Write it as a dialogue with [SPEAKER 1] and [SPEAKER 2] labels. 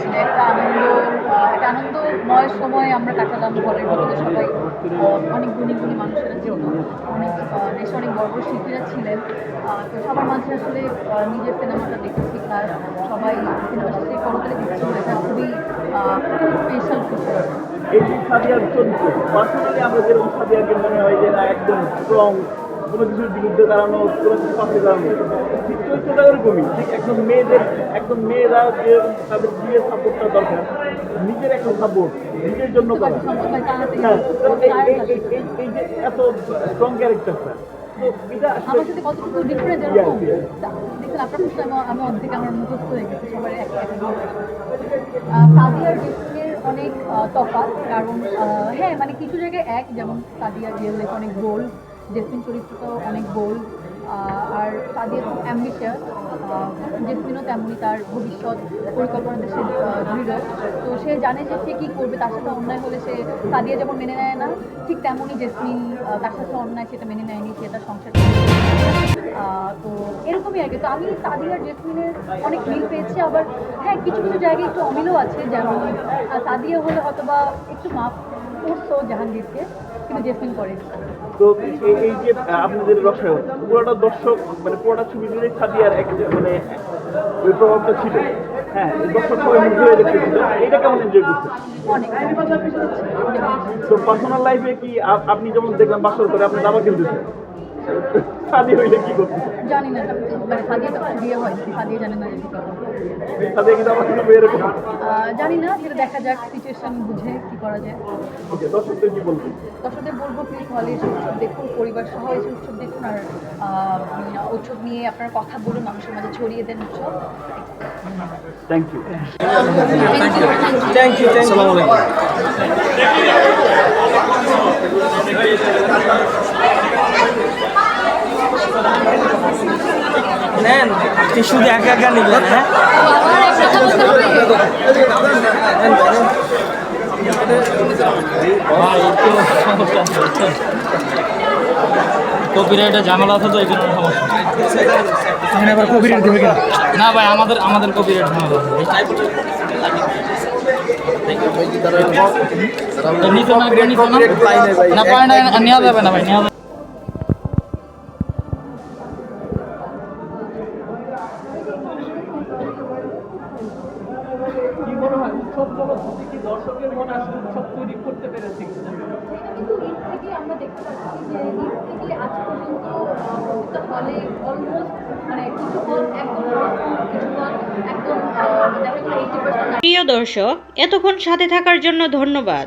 [SPEAKER 1] সেটা একটা আনন্দ একটা আনন্দময় সময় আমরা কাটালাম ঘরের ভিতরে সবাই। অনেক গুণী গুণী মানুষেরা ছিল অনেক দেশে অনেক গর্ব শিল্পীরা ছিলেন। তো সবার মাঝে আসলে নিজের সিনেমাটা দেখেছি তার সবাই সিনেমা সেই করতে দেখেছিল এটা খুবই স্পেশাল কিছু।
[SPEAKER 2] এই সাদিয়ার চরিত্র, পার্সোনালি আমরা যেরকম সাদিয়াকে মনে হয় যে না, একদম স্ট্রং কোনো কিছুর বিরুদ্ধে দাঁড়ানো কোনো কিছু পাশে দাঁড়ানো ঠিক চরিত্রটা এরকমই ঠিক একদম মেয়েদের একদম মেয়েরা যে তাদের বিয়ের সাপোর্টটা দরকার নিজের একটা সাপোর্ট নিজের জন্য করা। হ্যাঁ এই যে এত স্ট্রং ক্যারেক্টারটা তো এটা আসলে
[SPEAKER 1] আমার সাথে কতটুকু ডিফারেন্ট এরকম? দেখুন আপনার প্রশ্ন আমি- আমি অর্ধেক আমার মুখস্থ হয়ে গেছে সবার এক এক সাদিয়ার জেসমিনের অনেক তফাৎ কারণ হ্যাঁ মানে কিছু জায়গায় এক যেমন রিয়েল লাইফ অনেক বোল্ড জেসমিন চরিত্রটাও অনেক বোল্ড আর সাদিয়া খুব অ্যাম্বিশিয়াস জেসমিনও তেমনই তার ভবিষ্যৎ পরিকল্পনাতে সে দৃঢ়। তো সে জানে যে সে কী করবে, তার সাথে অন্যায় হলে সে সাদিয়া যেমন মেনে নেয় না, ঠিক তেমনই জেসমিন তার সাথে অন্যায় সেটা মেনে নেয়নি, সে তার সংসার তো এরকমই আর কি। তো আমি সাদিয়া আর জেসমিনের অনেক মিল পেয়েছি, আবার হ্যাঁ কিছু কিছু জায়গায় একটু অমিলও আছে, যেমন সাদিয়া হলে হয়তো বা একটু মাপ করতো জাহাঙ্গীরকে কিন্তু জেসমিন করে
[SPEAKER 2] তো এই- যে আপনাদের রসায়ন পুরোটা দর্শক মানে পুরোটা ছবি জুড়ে সাদিয়ার এক মানে ওই প্রভাবটা ছিল। হ্যাঁ দর্শক সবাই মুগ্ধ হয়ে দেখতেছিল এটা কেমন এনজয় করছে
[SPEAKER 1] অনেক।
[SPEAKER 2] তো পার্সোনাল লাইফে কি আপনি যেমন দেখলাম বাসর করে আপনি দাবা খেলতেছেন সাদি হইলে কি করতেছেন
[SPEAKER 1] জানি না মানে সাদিয়া তো বিয়ে হয় সাদিয়া জানে না কি করবে।
[SPEAKER 2] এরকম
[SPEAKER 1] জানি সেটা দেখা যাক সিচুয়েশন বুঝে কি করা যায়।
[SPEAKER 2] ওকে দর্শকদের কি
[SPEAKER 1] দর্শকদের বলব প্লিজ হলে এসে উৎসব দেখুন পরিবার সহ এসে উৎসব দেখুন আর উৎসব নিয়ে আপনার কথা বলুন মানুষের মাঝে ছড়িয়ে দেন উৎসব।
[SPEAKER 2] Thank you
[SPEAKER 3] thank you thank you নেন আপনি শুধু একা একা নিলেন হ্যাঁ?
[SPEAKER 4] কপিরাইটের ঝামেলা আছে তো এই জন্য সমস্যা।
[SPEAKER 3] এখানে আবার কবিরের দেবে কেন?
[SPEAKER 4] না ভাই আমাদের আমাদের কপিরাইট ঝামেলা আছে। তো না পায় না নেওয়া যাবে না ভাই নেওয়া
[SPEAKER 2] কি দর্শকের মনে আসলে উৎসব তৈরি করতে পেরেছি
[SPEAKER 1] কিন্তু ঈদ থেকে আমরা দেখতে পাচ্ছি যে ঈদ থেকে আজ পর্যন্ত প্রত্যেকটা হলে অলমোস্ট মানে কিছু হল একদম কিছু হল একদম দেখা গেলো এইটি পার্সেন্ট
[SPEAKER 5] প্রিয় দর্শক এতক্ষণ সাথে থাকার জন্য ধন্যবাদ।